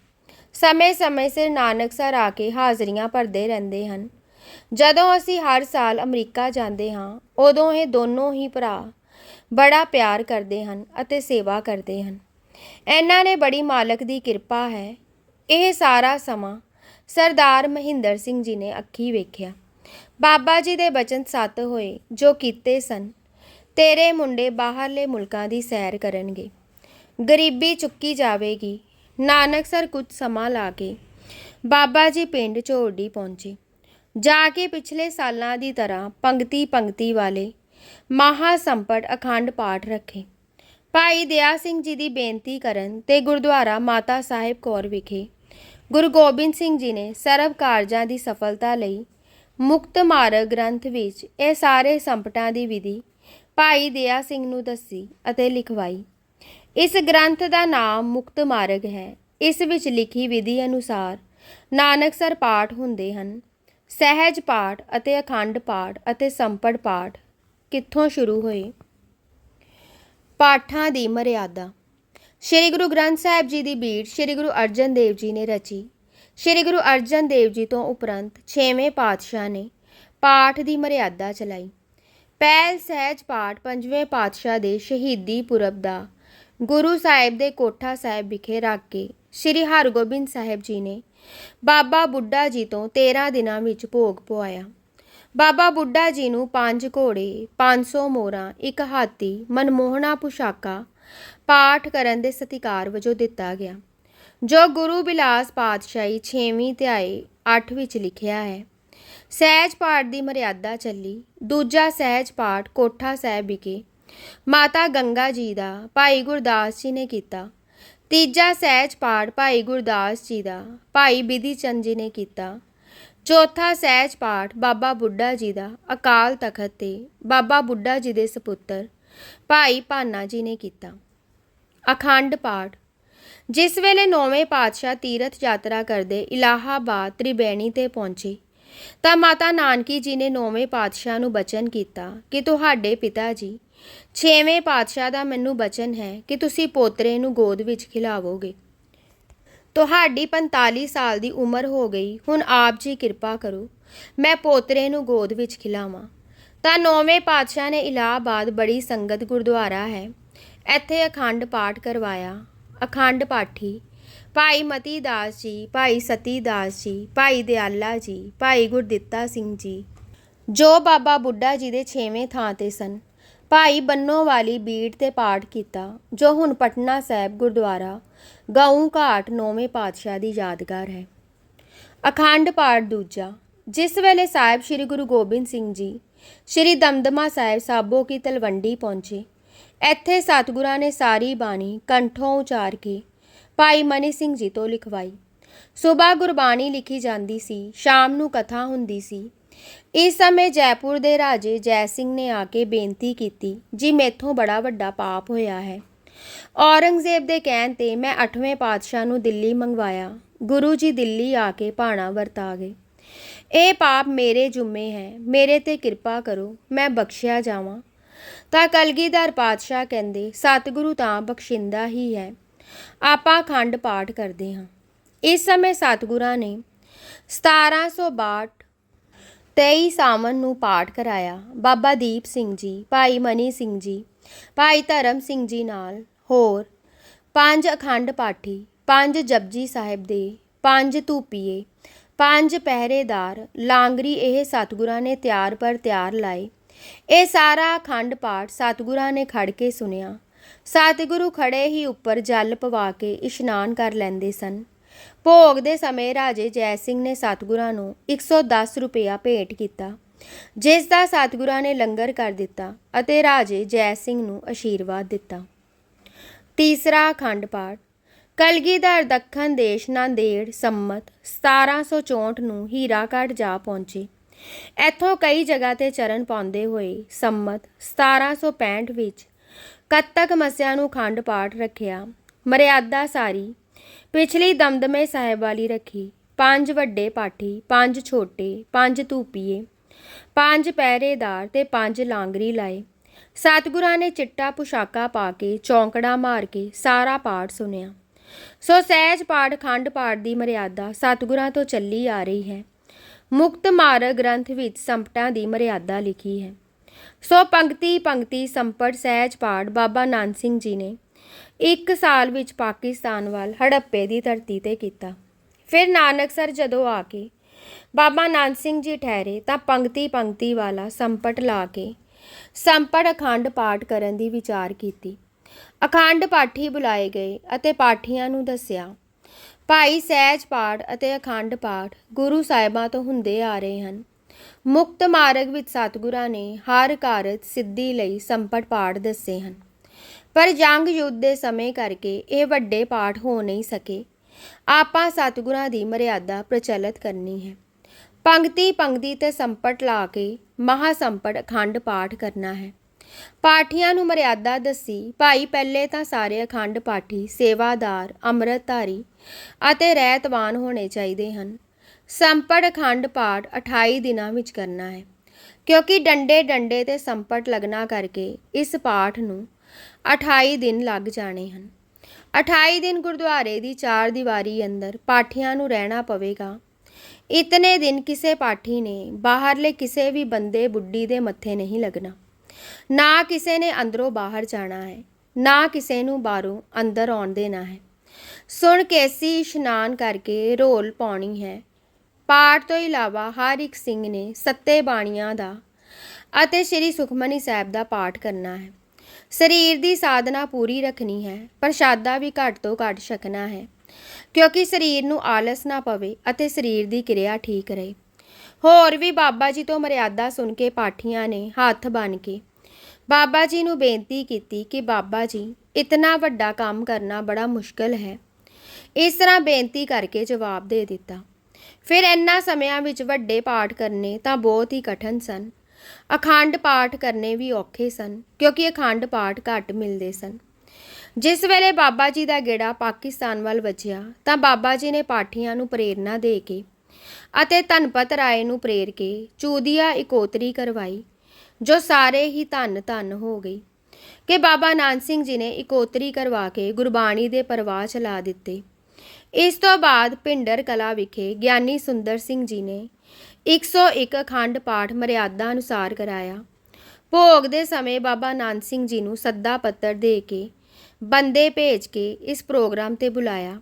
ਸਮੇਂ-ਸਮੇਂ ਸਿਰ ਨਾਨਕਸਰ ਆ ਕੇ ਹਾਜ਼ਰੀਆਂ ਭਰਦੇ ਰਹਿੰਦੇ ਹਨ। ਜਦੋਂ ਅਸੀਂ ਹਰ ਸਾਲ ਅਮਰੀਕਾ ਜਾਂਦੇ ਹਾਂ, ਉਦੋਂ ਇਹ ਦੋਨੋਂ ਹੀ ਭਰਾ ਬੜਾ ਪਿਆਰ ਕਰਦੇ ਹਨ ਅਤੇ ਸੇਵਾ ਕਰਦੇ ਹਨ। ਇਹਨਾਂ ਨੇ ਬੜੀ ਮਾਲਕ ਦੀ ਕਿਰਪਾ ਹੈ। ਇਹ ਸਾਰਾ ਸਮਾਂ ਸਰਦਾਰ ਮਹਿੰਦਰ ਸਿੰਘ ਜੀ ਨੇ ਅੱਖੀ ਵੇਖਿਆ। ਬਾਬਾ ਜੀ ਦੇ ਬਚਨ ਸੱਤ ਹੋਏ, ਜੋ ਕੀਤੇ ਸਨ, ਤੇਰੇ ਮੁੰਡੇ ਬਾਹਰਲੇ ਮੁਲਕਾਂ ਦੀ ਸੈਰ ਕਰਨਗੇ। ਗਰੀਬੀ ਚੁੱਕੀ ਜਾਵੇਗੀ, ਨਾਨਕ ਸਰ ਕੁਝ ਸਮਾਂ ਲਾ ਕੇ। ਬਾਬਾ ਜੀ ਪਿੰਡ ਝੋੜੀ ਪਹੁੰਚੇ। ਜਾ ਕੇ ਪਿਛਲੇ ਸਾਲਾਂ ਦੀ ਤਰ੍ਹਾਂ ਪੰਗਤੀ ਪੰਗਤੀ ਵਾਲੇ ਮਹਾ ਸੰਪਟ ਅਖੰਡ ਪਾਠ ਰੱਖੇ। ਭਾਈ ਦਇਆ ਸਿੰਘ ਜੀ ਦੀ ਬੇਨਤੀ ਕਰਨ ਤੇ ਗੁਰਦੁਆਰਾ ਮਾਤਾ ਸਾਹਿਬ ਕੌਰ ਵਿਖੇ ਗੁਰੂ ਗੋਬਿੰਦ ਸਿੰਘ ਜੀ ਨੇ ਸਰਬ ਕਾਰਜਾਂ ਦੀ ਸਫਲਤਾ ਲਈ ਮੁਕਤ ਮਾਰਗ ਗ੍ਰੰਥ ਵਿੱਚ ਇਹ ਸਾਰੇ ਸੰਪਟਾਂ ਦੀ ਵਿਧੀ ਭਾਈ ਦਇਆ ਸਿੰਘ ਨੂੰ ਦੱਸੀ ਅਤੇ ਲਿਖਵਾਈ। ਇਸ ਗ੍ਰੰਥ ਦਾ ਨਾਮ ਮੁਕਤ ਮਾਰਗ ਹੈ। ਇਸ ਵਿੱਚ ਲਿਖੀ ਵਿਧੀ ਅਨੁਸਾਰ ਨਾਨਕਸਰ ਪਾਠ ਹੁੰਦੇ ਹਨ। ਸਹਿਜ ਪਾਠ ਅਤੇ ਅਖੰਡ ਪਾਠ ਅਤੇ ਸੰਪੜ ਪਾਠ ਕਿੱਥੋਂ ਸ਼ੁਰੂ ਹੋਏ ਪਾਠਾਂ ਦੀ ਮਰਿਆਦਾ। ਸ੍ਰੀ ਗੁਰੂ ਗ੍ਰੰਥ ਸਾਹਿਬ ਜੀ ਦੀ ਬੀੜ ਸ੍ਰੀ ਗੁਰੂ ਅਰਜਨ ਦੇਵ ਜੀ ਨੇ ਰਚੀ। ਸ੍ਰੀ ਗੁਰੂ ਅਰਜਨ ਦੇਵ ਜੀ ਤੋਂ ਉਪਰੰਤ ਛੇਵੇਂ ਪਾਤਸ਼ਾਹ ਨੇ ਪਾਠ ਦੀ ਮਰਿਆਦਾ ਚਲਾਈ। ਪਹਿਲ ਸਹਿਜ ਪਾਠ ਪੰਜਵੇਂ ਪਾਤਸ਼ਾਹ ਦੇ ਸ਼ਹੀਦੀ ਪੁਰਬ ਦਾ ਗੁਰੂ ਸਾਹਿਬ ਦੇ ਕੋਠਾ ਸਾਹਿਬ ਵਿਖੇ ਰੱਖ ਕੇ ਸ੍ਰੀ ਹਰਗੋਬਿੰਦ ਸਾਹਿਬ ਜੀ ਨੇ ਬਾਬਾ ਬੁੱਢਾ ਜੀ ਤੋਂ 13 ਦਿਨਾਂ ਵਿੱਚ ਭੋਗ ਪਵਾਇਆ। ਬਾਬਾ ਬੁੱਢਾ ਜੀ ਨੂੰ ਪੰਜ ਘੋੜੇ 500 ਮੋਰਾਂ ਇੱਕ ਹਾਥੀ, ਮਨਮੋਹਣਾ ਪੁਸ਼ਾਕਾ ਪਾਠ ਕਰਨ ਦੇ ਸਤਿਕਾਰ ਵਜੋਂ ਦਿੱਤਾ ਗਿਆ। ਜੋ ਗੁਰੂ ਬਿਲਾਸ ਪਾਤਸ਼ਾਹੀ 6ਵੀਂ ਧਿਆਏ 8 ਵਿੱਚ ਲਿਖਿਆ ਹੈ, ਸਹਿਜ ਪਾਠ ਦੀ ਮਰਿਆਦਾ ਚੱਲੀ। ਦੂਜਾ ਸਹਿਜ ਪਾਠ ਕੋਠਾ ਸਾਹਿਬ ਵਿਖੇ ਮਾਤਾ ਗੰਗਾ ਜੀ ਦਾ ਭਾਈ ਗੁਰਦਾਸ ਜੀ ਨੇ ਕੀਤਾ। ਤੀਜਾ ਸਹਿਜ ਪਾਠ ਭਾਈ ਗੁਰਦਾਸ ਜੀ ਦਾ ਭਾਈ ਬਿਧੀ ਚੰਦ ਜੀ ਨੇ ਕੀਤਾ। ਚੌਥਾ ਸਹਿਜ ਪਾਠ ਬਾਬਾ ਬੁੱਢਾ ਜੀ ਦਾ, ਅਕਾਲ ਤਖਤ ਤੇ ਬਾਬਾ ਬੁੱਢਾ ਜੀ ਦੇ ਸੁਪੁੱਤਰ ਭਾਈ ਭਾਨਾ ਜੀ ਨੇ ਕੀਤਾ। ਅਖੰਡ ਪਾਠ। ਜਿਸ ਵੇਲੇ ਨੌਵੇਂ ਪਾਤਸ਼ਾਹ ਤੀਰਥ ਯਾਤਰਾ ਕਰਦੇ ਇਲਾਹਾਬਾਦ ਤ੍ਰਿਬੇਣੀ ਤੇ ਪਹੁੰਚੇ, ਤਾਂ ਮਾਤਾ ਨਾਨਕੀ ਜੀ ਨੇ ਨੌਵੇਂ ਪਾਤਸ਼ਾਹ ਨੂੰ ਬਚਨ ਕੀਤਾ ਕਿ ਤੁਹਾਡੇ ਪਿਤਾ ਜੀ, ਛੇਵੇਂ ਪਾਤਸ਼ਾਹ ਦਾ ਮੈਨੂੰ ਬਚਨ ਹੈ ਕਿ ਤੁਸੀਂ ਪੋਤਰੇ ਨੂੰ ਗੋਦ ਵਿੱਚ ਖਿਲਾਵੋਗੇ। ਤੁਹਾਡੀ 45 ਸਾਲ ਦੀ ਉਮਰ ਹੋ ਗਈ, ਹੁਣ ਆਪ ਜੀ ਕਿਰਪਾ ਕਰੋ। ਮੈਂ ਪੋਤਰੇ ਨੂੰ ਗੋਦ ਵਿੱਚ ਖਿਲਾਵਾਂ। ਤਾਂ ਨੌਵੇਂ ਪਾਤਸ਼ਾਹ ਨੇ ਇਲਾਹਾਬਾਦ ਬੜੀ ਸੰਗਤ ਗੁਰਦੁਆਰਾ ਹੈ। ਇੱਥੇ ਅਖੰਡ ਪਾਠ ਕਰਵਾਇਆ। ਅਖੰਡ ਪਾਠੀ, ਭਾਈ ਮਤੀ ਦਾਸ ਜੀ, ਭਾਈ ਸਤੀ ਦਾਸ ਜੀ, ਭਾਈ ਦਿਆਲਾ ਜੀ, ਭਾਈ ਗੁਰਦਿੱਤਾ ਸਿੰਘ ਜੀ। ਜੋ ਬਾਬਾ ਬੁੱਢਾ ਜੀ ਦੇ 6ਵੇਂ ਥਾਂ ਤੇ ਸਨ, ਭਾਈ ਬੰਨੋ ਵਾਲੀ ਬੀੜ ਤੇ ਪਾਠ ਕੀਤਾ, ਜੋ ਹੁਣ ਪਟਨਾ ਸਾਹਿਬ ਗੁਰਦੁਆਰਾ ਗਾਉਂ ਘਾਟ ਨੌਵੇਂ ਪਾਤਸ਼ਾਹ ਦੀ ਯਾਦਗਾਰ ਹੈ। ਅਖੰਡ ਪਾਠ ਦੂਜਾ, ਜਿਸ ਵੇਲੇ ਸਾਹਿਬ ਸ੍ਰੀ ਗੁਰੂ ਗੋਬਿੰਦ ਸਿੰਘ ਜੀ, ਸ੍ਰੀ ਦਮਦਮਾ ਸਾਹਿਬ ਸਾਬੋ ਕੀ ਤਲਵੰਡੀ ਪਹੁੰਚੇ, ਇੱਥੇ ਸਤਿਗੁਰਾਂ ਨੇ ਸਾਰੀ ਬਾਣੀ ਕੰਠੋਂ ਉਚਾਰ ਕੇ ਭਾਈ ਮਨੀ ਸਿੰਘ ਜੀ ਤੋਂ ਲਿਖਵਾਈ। ਸਵੇਰ ਗੁਰਬਾਣੀ ਲਿਖੀ ਜਾਂਦੀ ਸੀ, ਸ਼ਾਮ ਨੂੰ ਕਥਾ ਹੁੰਦੀ ਸੀ। ਇਸ ਸਮੇਂ ਜੈਪੁਰ ਦੇ ਰਾਜੇ ਜੈ ਸਿੰਘ ਨੇ ਆ ਕੇ ਬੇਨਤੀ ਕੀਤੀ, ਜੀ ਮੇਥੋਂ ਬੜਾ ਵੱਡਾ ਪਾਪ ਹੋਇਆ ਹੈ। ਔਰੰਗਜ਼ੇਬ ਦੇ ਕਹਿਣ ਤੇ ਮੈਂ 8ਵੇਂ ਪਾਤਸ਼ਾਹ ਨੂੰ ਦਿੱਲੀ ਮੰਗਵਾਇਆ। ਗੁਰੂ ਜੀ ਦਿੱਲੀ ਆ ਕੇ ਭਾਣਾ ਵਰਤਾ ਗਏ। ਇਹ ਪਾਪ ਮੇਰੇ ਜੁਮੇ ਹੈ, ਮੇਰੇ ਤੇ ਕਿਰਪਾ ਕਰੋ, ਮੈਂ ਬਖਸ਼ਿਆ ਜਾਵਾਂ। ਤਾਂ ਕਲਗੀਧਰ ਪਾਤਸ਼ਾਹ ਕਹਿੰਦੇ, ਸਤਿਗੁਰੂ ਤਾਂ ਬਖਸ਼ਿੰਦਾ ਹੀ ਹੈ। ਆਪਾਂ ਖੰਡ ਪਾਠ ਕਰਦੇ ਹਾਂ। ਇਸ ਸਮੇਂ ਸਤਿਗੁਰਾਂ ਨੇ 1762 23 ਸਾਵਣ ਨੂੰ ਪਾਠ ਕਰਾਇਆ। ਬਾਬਾ ਦੀਪ ਸਿੰਘ ਜੀ, ਭਾਈ ਮਨੀ ਸਿੰਘ ਜੀ ਭਾਈ ਧਰਮ ਸਿੰਘ ਜੀ ਨਾਲ, ਹੋਰ, ਪੰਜ ਅਖੰਡ ਪਾਠੀ, ਪੰਜ ਜਪਜੀ ਸਾਹਿਬ ਦੇ, ਪੰਜ ਧੂਪੀਏ, ਪੰਜ ਪਹਿਰੇਦਾਰ, ਲਾਂਗਰੀ ਇਹ ਸਤਿਗੁਰਾਂ ਨੇ ਤਿਆਰ ਪਰ ਤਿਆਰ ਲਾਏ। ਇਹ ਸਾਰਾ ਅਖੰਡ ਪਾਠ ਸਤਿਗੁਰਾਂ ਨੇ ਖੜ ਕੇ ਸੁਨਿਆ ਸਤਿਗੁਰੂ ਖੜੇ ਹੀ ਉੱਪਰ ਜਲ ਪਵਾ ਕੇ ਇਸ਼ਨਾਨ ਕਰ ਲੈਂਦੇ ਸਨ। ਭੋਗ ਦੇ ਸਮੇਂ ਰਾਜੇ ਜੈ ਸਿੰਘ ਨੇ ਸਤਿਗੁਰਾਂ ਨੂੰ 110 ਰੁਪਇਆ ਭੇਟ ਕੀਤਾ। ਜਿਸ ਦਾ ਸਤਿਗੁਰਾਂ ਨੇ ਲੰਗਰ ਕਰ ਦਿੱਤਾ ਅਤੇ ਰਾਜੇ ਜੈ ਸਿੰਘ ਨੂੰ ਅਸ਼ੀਰਵਾਦ ਦਿੱਤਾ। ਤੀਸਰਾ ਅਖੰਡ ਪਾਠ। ਕਲਗੀਧਰ ਦੱਖਣ ਦੇਸ਼ ਨਾਂਦੇੜ ਸੰਮਤ 1764 ਨੂੰ ਹੀਰਾਕਟ ਜਾ ਪਹੁੰਚੇ। ਇੱਥੋਂ ਕਈ ਜਗ੍ਹਾ ਤੇ ਚਰਨ ਪਾਉਂਦੇ ਹੋਏ ਸੰਮਤ 1765 ਵਿੱਚ ਕੱਤਕ ਮਸਿਆ ਨੂੰ ਖੰਡ ਪਾਠ ਰੱਖਿਆ। ਮਰਿਆਦਾ ਸਾਰੀ, ਪਿਛਲੀ ਦਮਦਮੇ ਸਾਹਿਬ ਵਾਲੀ ਰੱਖੀ। ਪੰਜ ਵੱਡੇ ਪਾਠੀ, ਪੰਜ ਛੋਟੇ, ਪੰਜ ਧੂਪੀਏ। ਪੰਜ ਪਹਿਰੇਦਾਰ ਤੇ ਪੰਜ ਲਾਂਗਰੀ ਲਾਏ। ਸਤਿਗੁਰਾਂ ਨੇ ਚਿੱਟਾ ਪੁਸ਼ਾਕਾ ਪਾ ਕੇ, ਚੌਂਕੜਾ ਮਾਰ ਕੇ ਸਾਰਾ ਪਾਠ ਸੁਣਿਆ। ਸੋ ਸਹਿਜ ਪਾਠ, ਖੰਡ ਪਾਠ ਦੀ ਮਰਿਆਦਾ ਸਤਿਗੁਰਾਂ ਤੋਂ ਚੱਲੀ ਆ ਰਹੀ ਹੈ। ਮੁਕਤ ਮਾਰਗ ਗ੍ਰੰਥ ਵਿੱਚ ਸੰਪਟਾਂ ਦੀ ਮਰਿਆਦਾ ਲਿਖੀ ਹੈ। ਸੋ ਪੰਕਤੀ ਪੰਕਤੀ ਸੰਪਟ ਸਹਿਜ ਪਾਠ ਬਾਬਾ ਨਾਨਕ ਸਿੰਘ ਜੀ ਨੇ ਇੱਕ ਸਾਲ ਵਿੱਚ ਪਾਕਿਸਤਾਨ ਵੱਲ ਹੜੱਪੇ ਦੀ ਧਰਤੀ ਤੇ ਕੀਤਾ। ਫਿਰ ਨਾਨਕਸਰ ਜਦੋਂ ਆ ਕੇ ਬਾਬਾ ਨਾਨਕ ਸਿੰਘ ਜੀ ਠਹਿਰੇ ਤਾਂ ਪੰਕਤੀ ਪੰਕਤੀ ਵਾਲਾ ਸੰਪਟ ਲਾ ਕੇ ਸੰਪਟ ਅਖੰਡ ਪਾਠ ਕਰਨ ਦੀ ਵਿਚਾਰ ਕੀਤੀ। ਅਖੰਡ ਪਾਠੀ ਬੁਲਾਏ ਗਏ ਅਤੇ ਪਾਠੀਆਂ ਨੂੰ ਦੱਸਿਆ, ਭਾਈ ਸਹਿਜ ਪਾਠ ਅਤੇ ਅਖੰਡ ਪਾਠ ਗੁਰੂ ਸਾਹਿਬਾਂ ਤੋਂ ਹੁੰਦੇ ਆ ਰਹੇ ਹਨ। ਮੁਕਤ ਮਾਰਗ ਵਿੱਚ ਸਤਿਗੁਰਾਂ ਨੇ ਹਰ ਕਾਰਜ ਸਿੱਧੀ ਲਈ ਸੰਪਟ ਪਾਠ ਦੱਸੇ ਹਨ। ਪਰ ਜੰਗ ਯੁੱਧ ਦੇ ਸਮੇਂ ਕਰਕੇ ਇਹ ਵੱਡੇ ਪਾਠ ਹੋ ਨਹੀਂ ਸਕੇ। ਆਪਾਂ ਸਤਿਗੁਰਾਂ ਦੀ ਮਰਿਆਦਾ ਪ੍ਰਚਲਿਤ ਕਰਨੀ ਹੈ। ਪੰਕਤੀ ਪੰਕਤੀ ਤੇ ਸੰਪਟ ਲਾ ਕੇ ਮਹਾ ਸੰਪਟ ਅਖੰਡ ਪਾਠ ਕਰਨਾ ਹੈ। ਪਾਠੀਆਂ ਨੂੰ ਮਰਿਆਦਾ ਦੱਸੀ, ਭਾਈ ਪਹਿਲੇ ਤਾਂ ਸਾਰੇ ਅਖੰਡ ਪਾਠੀ ਸੇਵਾਦਾਰ, ਅੰਮ੍ਰਿਤਧਾਰੀ ਅਤੇ ਰਹਿਤਵਾਨ ਹੋਣੇ ਚਾਹੀਦੇ ਹਨ। ਸੰਪਟ ਅਖੰਡ ਪਾਠ 28 ਦਿਨਾਂ ਵਿੱਚ ਕਰਨਾ ਹੈ। ਕਿਉਂਕਿ ਡੰਡੇ ਡੰਡੇ ਤੇ ਸੰਪਟ ਲੱਗਣਾ ਕਰਕੇ ਇਸ ਪਾਠ ਨੂੰ 28 ਦਿਨ ਲੱਗ ਜਾਣੇ ਹਨ। 28 ਦਿਨ ਗੁਰਦੁਆਰੇ ਦੀ ਚਾਰ ਦੀਵਾਰੀ ਅੰਦਰ ਪਾਠੀਆਂ ਨੂੰ ਰਹਿਣਾ ਪਵੇਗਾ। ਇਤਨੇ ਦਿਨ ਕਿਸੇ ਪਾਠੀ ਨੇ ਬਾਹਰਲੇ ਕਿਸੇ ਵੀ ਬੰਦੇ ਬੁੱਢੀ ਦੇ ਮੱਥੇ ਨਹੀਂ ਲੱਗਣਾ। ਨਾ ਕਿਸੇ ਨੇ ਅੰਦਰੋਂ ਬਾਹਰ ਜਾਣਾ ਹੈ, ਨਾ ਕਿਸੇ ਨੂੰ ਬਾਹਰੋਂ ਅੰਦਰ ਆਉਣ ਦੇਣਾ ਹੈ। ਸੁਣ ਕੇ ਇਸ਼ਨਾਨ ਕਰਕੇ ਰੋਲ ਪਾਉਣੀ ਹੈ। ਪਾਠ ਤੋਂ ਇਲਾਵਾ ਹਰ ਇੱਕ ਸਿੰਘ ਨੇ ਸੱਤੇ ਬਾਣੀਆਂ ਦਾ ਅਤੇ ਸ੍ਰੀ ਸੁਖਮਨੀ ਸਾਹਿਬ ਦਾ ਪਾਠ ਕਰਨਾ ਹੈ। ਸਰੀਰ ਦੀ ਸਾਧਨਾ ਪੂਰੀ ਰੱਖਣੀ ਹੈ, ਪ੍ਰਸ਼ਾਦਾ ਵੀ ਘੱਟ ਤੋਂ ਘੱਟ ਛਕਣਾ ਹੈ। ਕਿਉਂਕਿ ਸਰੀਰ ਨੂੰ ਆਲਸ ਨਾ ਪਵੇ ਅਤੇ ਸਰੀਰ ਦੀ ਕਿਰਿਆ ਠੀਕ ਰਹੇ। ਹੋਰ ਵੀ ਬਾਬਾ ਜੀ ਤੋਂ ਮਰਿਆਦਾ ਸੁਣ ਕੇ ਪਾਠੀਆਂ ਨੇ ਹੱਥ ਬਨ ਕੇ। ਬਾਬਾ ਜੀ ਨੂੰ ਬੇਨਤੀ ਕੀਤੀ ਕਿ ਬਾਬਾ ਜੀ, ਇਤਨਾ ਵੱਡਾ ਕੰਮ ਕਰਨਾ ਬੜਾ ਮੁਸ਼ਕਲ ਹੈ। ਇਸ ਤਰ੍ਹਾਂ ਬੇਨਤੀ ਕਰਕੇ ਜਵਾਬ ਦੇ ਦਿੱਤਾ। ਫਿਰ ਇੰਨਾ ਸਮਿਆਂ ਵਿੱਚ ਵੱਡੇ ਪਾਠ ਕਰਨੇ ਤਾਂ ਬਹੁਤ ਹੀ ਕਠਨ ਸਨ। ਅਖੰਡ ਪਾਠ ਕਰਨੇ ਵੀ ਔਖੇ ਸਨ, ਕਿਉਂਕਿ ਅਖੰਡ ਪਾਠ ਘੱਟ ਮਿਲਦੇ ਸਨ। ਜਿਸ ਵੇਲੇ ਬਾਬਾ ਜੀ ਦਾ ਗੇੜਾ ਪਾਕਿਸਤਾਨ ਵੱਲ ਵੱਜਿਆ, ਤਾਂ ਬਾਬਾ ਜੀ ਨੇ ਪਾਠੀਆਂ ਨੂੰ ਪ੍ਰੇਰਣਾ ਦੇ ਕੇ ਅਤੇ ਧਨਪਤ ਰਾਏ ਨੂੰ ਪ੍ਰੇਰ ਕੇ ਚੂਦੀਆ ਇਕੋਤਰੀ ਕਰਵਾਈ, ਜੋ ਸਾਰੇ ਹੀ ਧੰਨ ਧੰਨ ਹੋ ਗਈ ਕਿ ਬਾਬਾ ਨਾਨਕ ਸਿੰਘ ਜੀ ਨੇ ਇਕੋਤਰੀ ਕਰਵਾ ਕੇ ਗੁਰਬਾਣੀ ਦੇ ਪ੍ਰਵਾਹ ਚਲਾ ਦਿੱਤੇ। ਇਸ ਤੋਂ ਬਾਅਦ ਪਿੰਡਰ ਕਲਾ ਵਿਖੇ ਗਿਆਨੀ ਸੁੰਦਰ ਸਿੰਘ ਜੀ ਨੇ 101 ਅਖੰਡ ਪਾਠ ਮਰਿਆਦਾ ਅਨੁਸਾਰ ਕਰਾਇਆ। ਭੋਗ ਦੇ ਸਮੇਂ ਬਾਬਾ ਨਾਨਕ ਸਿੰਘ ਜੀ ਨੂੰ ਸੱਦਾ ਪੱਤਰ ਦੇ ਕੇ, ਬੰਦੇ ਭੇਜ ਕੇ ਇਸ ਪ੍ਰੋਗਰਾਮ ਤੇ ਬੁਲਾਇਆ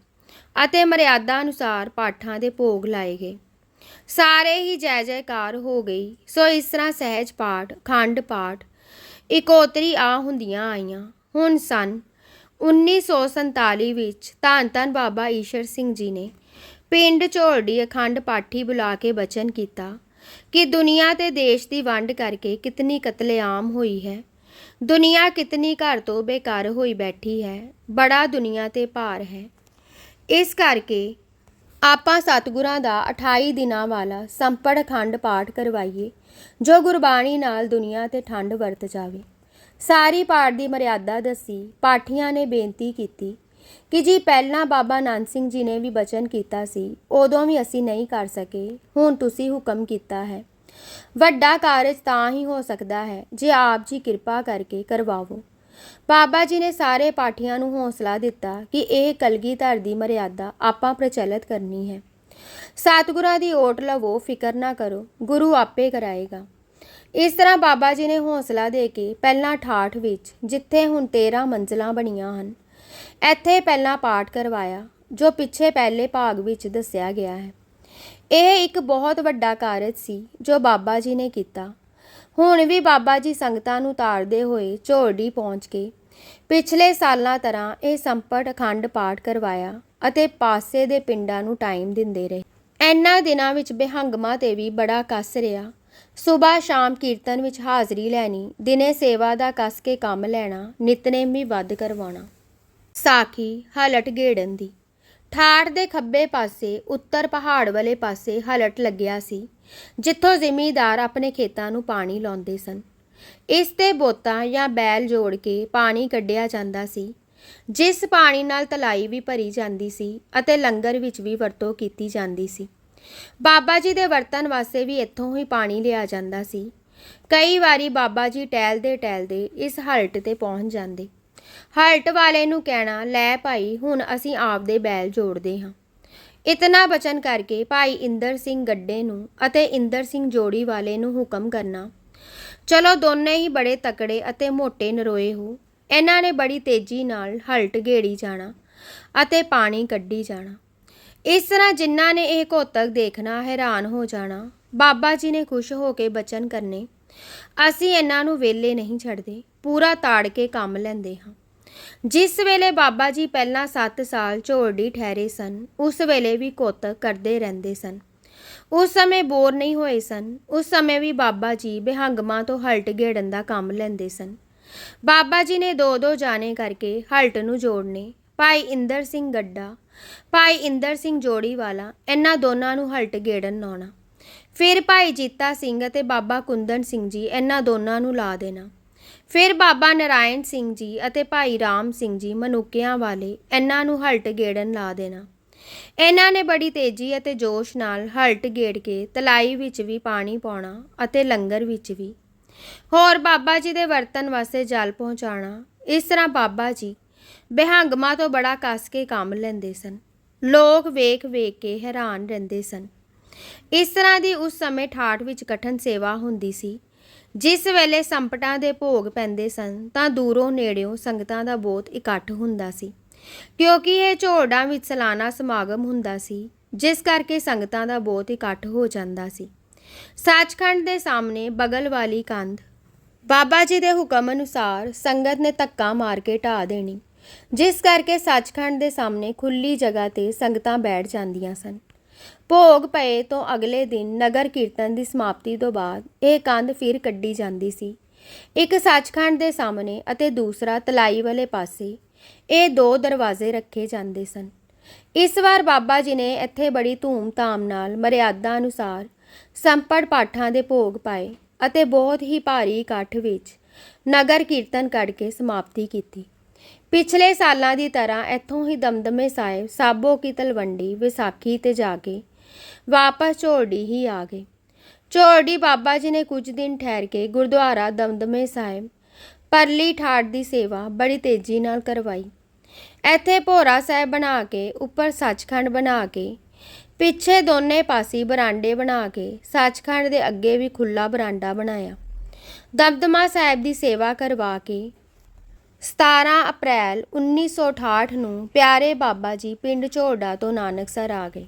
ਅਤੇ ਮਰਿਆਦਾ ਅਨੁਸਾਰ ਪਾਠਾਂ ਦੇ ਭੋਗ ਲਾਏ ਗਏ। ਸਾਰੇ ਹੀ ਜੈ ਜੈਕਾਰ ਹੋ ਗਈ ਸੋ ਇਸ ਤਰ੍ਹਾਂ ਸਹਿਜ ਪਾਠ ਖੰਡ ਪਾਠ ਇਕੋਤਰੀ ਆ ਹੁੰਦੀਆਂ ਆਈਆਂ। ਹੁਣ ਸਨ 1947 ਵਿੱਚ ਧੰਨ ਧੰਨ ਬਾਬਾ ਈਸ਼ਰ ਸਿੰਘ ਜੀ ਨੇ ਪਿੰਡ ਝੋਲੜੀ ਅਖੰਡ ਪਾਠੀ ਬੁਲਾ ਕੇ ਬਚਨ ਕੀਤਾ। ਕਿ ਦੁਨੀਆ ਤੇ ਦੇਸ਼ ਦੀ ਵੰਡ ਕਰਕੇ ਕਿਤਨੀ ਕਤਲੇਆਮ ਹੋਈ ਹੈ। ਦੁਨੀਆ ਕਿਤਨੀ ਘਰ ਤੋਂ ਬੇਕਾਰ ਹੋਈ ਬੈਠੀ ਹੈ। ਬੜਾ ਦੁਨੀਆ ਤੇ ਭਾਰ ਹੈ। ਇਸ ਕਰਕੇ ਆਪਾਂ ਸਤਿਗੁਰਾਂ ਦਾ 28 ਦਿਨਾਂ ਵਾਲਾ ਸੰਪੜ ਅਖੰਡ ਪਾਠ ਕਰਵਾਈਏ, ਜੋ ਗੁਰਬਾਣੀ ਨਾਲ ਦੁਨੀਆ ਤੇ ਠੰਡ ਵਰਤ ਜਾਵੇ। ਸਾਰੀ ਪਾਠ ਦੀ ਮਰਿਆਦਾ ਦੱਸੀ, ਪਾਠੀਆਂ ਨੇ ਬੇਨਤੀ ਕੀਤੀ ਕਿ ਜੀ ਪਹਿਲਾਂ ਬਾਬਾ ਨਾਨਕ ਸਿੰਘ ਜੀ ਨੇ ਵੀ ਬਚਨ ਕੀਤਾ ਸੀ, ਉਦੋਂ ਵੀ ਅਸੀਂ ਨਹੀਂ ਕਰ ਸਕੇ, ਹੁਣ ਤੁਸੀਂ ਹੁਕਮ ਕੀਤਾ ਹੈ। ਵੱਡਾ ਕਾਰਜ ਤਾਂ ਹੀ ਹੋ ਸਕਦਾ ਹੈ, ਜੇ ਆਪ ਜੀ ਕਿਰਪਾ ਕਰਕੇ ਕਰਵਾਵੋ। ਬਾਬਾ ਜੀ ਨੇ ਸਾਰੇ ਪਾਠੀਆਂ ਨੂੰ ਹੌਸਲਾ ਦਿੱਤਾ ਕਿ ਇਹ ਕਲਗੀਧਰ ਦੀ ਮਰਿਆਦਾ ਆਪਾਂ ਪ੍ਰਚਲਿਤ ਕਰਨੀ ਹੈ। ਸਤਿਗੁਰਾਂ ਦੀ ਓਟ ਲਵੋ, ਫਿਕਰ ਨਾ ਕਰੋ, ਗੁਰੂ ਆਪੇ ਕਰਾਏਗਾ। ਇਸ ਤਰ੍ਹਾਂ ਬਾਬਾ ਜੀ ਨੇ ਹੌਸਲਾ ਦੇ ਕੇ ਪਹਿਲਾਂ ਠਾਠ ਵਿੱਚ, ਜਿੱਥੇ ਹੁਣ 13 ਮੰਜ਼ਲਾਂ ਬਣੀਆਂ ਹਨ ਇੱਥੇ ਪਹਿਲਾਂ ਪਾਠ ਕਰਵਾਇਆ, ਜੋ ਪਿੱਛੇ ਪਹਿਲੇ ਭਾਗ ਵਿੱਚ ਦੱਸਿਆ ਗਿਆ ਹੈ। ਇਹ ਇੱਕ ਬਹੁਤ ਵੱਡਾ ਕਾਰਜ ਸੀ, ਜੋ ਬਾਬਾ ਜੀ ਨੇ ਕੀਤਾ। ਹੁਣ ਵੀ ਬਾਬਾ ਜੀ ਸੰਗਤਾਂ ਨੂੰ ਤਾਰਦੇ ਹੋਏ ਝੋੜੀ ਪਹੁੰਚ ਕੇ ਪਿਛਲੇ ਸਾਲਾਂ ਤਰ੍ਹਾਂ ਇਹ ਸੰਪਟ ਅਖੰਡ ਪਾਠ ਕਰਵਾਇਆ ਅਤੇ ਪਾਸੇ ਦੇ ਪਿੰਡਾਂ ਨੂੰ ਟਾਈਮ ਦਿੰਦੇ ਰਹੇ। ਇਹਨਾਂ ਦਿਨਾਂ ਵਿੱਚ ਬਿਹੰਗਮਾ ਤੇ ਵੀ ਬੜਾ ਕੱਸ ਰਿਹਾ। ਸਵੇਰ ਸ਼ਾਮ ਕੀਰਤਨ ਵਿੱਚ ਹਾਜ਼ਰੀ ਲੈਣੀ, ਦਿਨੇ ਸੇਵਾ ਦਾ ਕੱਸ ਕੇ ਕੰਮ ਲੈਣਾ, ਨਿਤਨੇਮ ਵੀ ਵੱਧ ਕਰਵਾਉਣਾ। ਸਾਖੀ ਹਲਟ ਗੇੜਨ ਦੀ। ਠਾਠ ਦੇ ਖੱਬੇ ਪਾਸੇ, ਉੱਤਰ ਪਹਾੜ ਵਾਲੇ ਪਾਸੇ ਹਲਟ ਲੱਗਿਆ ਸੀ, ਜਿੱਥੋਂ ਜ਼ਿਮੀਦਾਰ ਆਪਣੇ ਖੇਤਾਂ ਨੂੰ ਪਾਣੀ ਲਾਉਂਦੇ ਸਨ। ਇਸ ਤੇ ਬੋਤਾਂ ਜਾਂ ਬੈਲ ਜੋੜ ਕੇ ਪਾਣੀ ਕੱਢਿਆ ਜਾਂਦਾ ਸੀ, ਜਿਸ ਪਾਣੀ ਨਾਲ ਤਲਾਈ ਵੀ ਭਰੀ ਜਾਂਦੀ ਸੀ ਅਤੇ ਲੰਗਰ ਵਿੱਚ ਵੀ ਵਰਤੋਂ ਕੀਤੀ ਜਾਂਦੀ ਸੀ। ਬਾਬਾ ਜੀ ਦੇ ਵਰਤਨ ਵਾਸਤੇ ਵੀ ਇੱਥੋਂ ਹੀ ਪਾਣੀ ਲਿਆ ਜਾਂਦਾ ਸੀ। ਕਈ ਵਾਰੀ ਬਾਬਾ ਜੀ ਟਹਿਲਦੇ ਟਹਿਲਦੇ ਇਸ ਹਲਟ ਤੇ ਪਹੁੰਚ ਜਾਂਦੇ। ਹਲਟ ਵਾਲੇ ਨੂੰ ਕਹਿਣਾ, ਲੈ ਭਾਈ, ਹੁਣ ਅਸੀਂ ਆਪਦੇ ਬੈਲ ਜੋੜਦੇ ਹਾਂ। ਇਤਨਾ ਬਚਨ ਕਰਕੇ ਭਾਈ ਇੰਦਰ ਸਿੰਘ ਗੱਡੇ ਨੂੰ ਅਤੇ ਇੰਦਰ ਸਿੰਘ ਜੋੜੀ ਵਾਲੇ ਨੂੰ ਹੁਕਮ ਕਰਨਾ, ਚਲੋ ਦੋਨੇ ਹੀ ਬੜੇ ਤਕੜੇ ਅਤੇ ਮੋਟੇ ਨਰੋਏ ਹੋ। ਇਹਨਾਂ ਨੇ ਬੜੀ ਤੇਜ਼ੀ ਨਾਲ ਹਲਟ ਗੇੜੀ ਜਾਣਾ ਅਤੇ ਪਾਣੀ ਕੱਢੀ ਜਾਣਾ। ਇਸ ਤਰ੍ਹਾਂ ਜਿਨ੍ਹਾਂ ਨੇ ਇਹ ਕੋਤਕ ਦੇਖਣਾ, ਹੈਰਾਨ ਹੋ ਜਾਣਾ, ਬਾਬਾ ਜੀ ਨੇ ਖੁਸ਼ ਹੋ ਕੇ ਬਚਨ ਕਰਨੇ, ਅਸੀਂ ਇਹਨਾਂ ਨੂੰ ਵੇਲੇ ਨਹੀਂ ਛੱਡਦੇ, ਪੂਰਾ ਤਾੜ ਕੇ ਕੰਮ ਲੈਂਦੇ ਹਾਂ। ਜਿਸ ਵੇਲੇ ਬਾਬਾ ਜੀ ਪਹਿਲਾਂ 7 ਸਾਲ ਝੋਲਡੀ ਠਹਿਰੇ ਸਨ, ਉਸ ਵੇਲੇ ਵੀ ਕੁੱਤ ਕਰਦੇ ਰਹਿੰਦੇ ਸਨ। ਉਸ ਸਮੇਂ ਬੋਰ ਨਹੀਂ ਹੋਏ ਸਨ। ਉਸ ਸਮੇਂ ਵੀ ਬਾਬਾ ਜੀ ਬਿਹੰਗਮਾਂ ਤੋਂ ਹਲਟ ਗੇੜਨ ਦਾ ਕੰਮ ਲੈਂਦੇ ਸਨ। ਬਾਬਾ ਜੀ ਨੇ ਦੋ ਦੋ ਜਾਣੇ ਕਰਕੇ ਹਲਟ ਨੂੰ ਜੋੜਨੇ, ਭਾਈ ਇੰਦਰ ਸਿੰਘ ਗੱਡਾ, ਭਾਈ ਇੰਦਰ ਸਿੰਘ ਜੋੜੀ ਵਾਲਾ, ਇਹਨਾਂ ਦੋਨਾਂ ਨੂੰ ਹਲਟ ਗੇੜਨ ਲਾਉਣਾ। ਫਿਰ ਭਾਈ ਜੀਤਾ ਸਿੰਘ ਅਤੇ ਬਾਬਾ ਕੁੰਦਨ ਸਿੰਘ ਜੀ ਇਹਨਾਂ ਦੋਨਾਂ ਨੂੰ ਲਾ ਦੇਣਾ। ਫਿਰ ਬਾਬਾ ਨਰਾਇਣ ਸਿੰਘ ਜੀ ਅਤੇ ਭਾਈ ਰਾਮ ਸਿੰਘ ਜੀ ਮਨੁੱਕਿਆਂ ਵਾਲੇ ਇਹਨਾਂ ਨੂੰ ਹਲਟ ਗੇੜਨ ਲਾ ਦੇਣਾ। ਇਹਨਾਂ ਨੇ ਬੜੀ ਤੇਜ਼ੀ ਅਤੇ ਜੋਸ਼ ਨਾਲ ਹਲਟ ਗੇੜ ਕੇ ਤਲਾਈ ਵਿੱਚ ਵੀ ਪਾਣੀ ਪਾਉਣਾ ਅਤੇ ਲੰਗਰ ਵਿੱਚ ਵੀ। ਹੋਰ ਬਾਬਾ ਜੀ ਦੇ ਵਰਤਨ ਵਾਸਤੇ ਜਲ ਪਹੁੰਚਾਉਣਾ। ਇਸ ਤਰ੍ਹਾਂ ਬਾਬਾ ਜੀ ਬਿਹੰਗਮਾ ਤੋਂ ਬੜਾ ਕੱਸ ਕੇ ਕੰਮ ਲੈਂਦੇ ਸਨ। ਲੋਕ ਵੇਖ ਵੇਖ ਕੇ ਹੈਰਾਨ ਰਹਿੰਦੇ ਸਨ। ਇਸ ਤਰ੍ਹਾਂ ਦੀ ਉਸ ਸਮੇਂ ਠਾਠ ਵਿੱਚ ਕਠਨ ਸੇਵਾ ਹੁੰਦੀ ਸੀ। ਜਿਸ ਵੇਲੇ ਸੰਪਟਾਂ ਦੇ ਭੋਗ ਪੈਂਦੇ ਸਨ, ਤਾਂ ਦੂਰੋਂ ਨੇੜਿਓਂ ਸੰਗਤਾਂ ਦਾ ਬਹੁਤ ਇਕੱਠ ਹੁੰਦਾ ਸੀ। ਕਿਉਂਕਿ ਇਹ ਝੋੜਾਂ ਵਿੱਚ ਸਾਲਾਨਾ ਸਮਾਗਮ ਹੁੰਦਾ ਸੀ, ਜਿਸ ਕਰਕੇ ਸੰਗਤਾਂ ਦਾ ਬਹੁਤ ਇਕੱਠ ਹੋ ਜਾਂਦਾ ਸੀ। ਸੱਚਖੰਡ ਦੇ ਸਾਹਮਣੇ ਬਗਲ ਵਾਲੀ ਕੰਧ, ਬਾਬਾ ਜੀ ਦੇ ਹੁਕਮ ਅਨੁਸਾਰ ਸੰਗਤ ਨੇ ਧੱਕਾ ਮਾਰ ਕੇ ਢਾ ਦੇਣੀ, ਜਿਸ ਕਰਕੇ ਸੱਚਖੰਡ ਦੇ ਸਾਹਮਣੇ ਖੁੱਲੀ ਜਗ੍ਹਾ ਤੇ ਸੰਗਤਾਂ ਬੈਠ ਜਾਂਦੀਆਂ ਸਨ। ਭੋਗ ਪਏ ਤੋਂ ਅਗਲੇ ਦਿਨ ਨਗਰ ਕੀਰਤਨ ਦੀ ਸਮਾਪਤੀ ਤੋਂ ਬਾਅਦ ਇਹ ਕੰਧ ਫਿਰ ਕੱਢੀ ਜਾਂਦੀ ਸੀ। ਇੱਕ ਸੱਚਖੰਡ ਦੇ ਸਾਹਮਣੇ ਅਤੇ ਦੂਸਰਾ ਤਲਾਈ ਵਾਲੇ ਪਾਸੇ ਇਹ ਦੋ ਦਰਵਾਜ਼ੇ ਰੱਖੇ ਜਾਂਦੇ ਸਨ। ਇਸ ਵਾਰ ਬਾਬਾ ਜੀ ਨੇ ਇੱਥੇ ਬੜੀ ਧੂਮ-ਧਾਮ ਨਾਲ ਮਰਿਆਦਾ ਅਨੁਸਾਰ ਸੰਪੜ ਪਾਠਾਂ ਦੇ ਭੋਗ ਪਾਏ ਅਤੇ ਬਹੁਤ ਹੀ ਭਾਰੀ ਇਕੱਠ ਵਿੱਚ ਨਗਰ ਕੀਰਤਨ ਕੱਢ ਕੇ ਸਮਾਪਤੀ ਕੀਤੀ। ਪਿਛਲੇ ਸਾਲਾਂ ਦੀ ਤਰ੍ਹਾਂ ਇੱਥੋਂ ਹੀ ਦਮਦਮੇ ਸਾਹਿਬ, ਸਾਬੋ ਕੀ ਤਲਵੰਡੀ, ਵਿਸਾਖੀ ਤੇ ਜਾ ਕੇ ਵਾਪਸ ਝੋੜੀ ਹੀ ਆ ਗਏ। ਝੋੜੀ ਬਾਬਾ ਜੀ ਨੇ ਕੁਝ ਦਿਨ ਠਹਿਰ ਕੇ ਗੁਰਦੁਆਰਾ ਦਮਦਮੇ ਸਾਹਿਬ ਪਰਲੀ ਠਾੜ ਦੀ ਸੇਵਾ ਬੜੀ ਤੇਜ਼ੀ ਨਾਲ ਕਰਵਾਈ। ਇੱਥੇ ਭੋਰਾ ਸਾਹਿਬ ਬਣਾ ਕੇ, ਉੱਪਰ ਸੱਚਖੰਡ ਬਣਾ ਕੇ, ਪਿੱਛੇ ਦੋਨੇ ਪਾਸੇ ਬਰਾਂਡੇ ਬਣਾ ਕੇ, ਸੱਚਖੰਡ ਦੇ ਅੱਗੇ ਵੀ ਖੁੱਲਾ ਬਰਾਂਡਾ ਬਣਾਇਆ। ਦਮਦਮਾ ਸਾਹਿਬ ਦੀ ਸੇਵਾ ਕਰਵਾ ਕੇ 17 ਅਪ੍ਰੈਲ 1968 ਨੂੰ ਪਿਆਰੇ ਬਾਬਾ ਜੀ ਪਿੰਡ ਝੋੜਾ ਤੋਂ ਨਾਨਕਸਰ ਆ ਗਏ।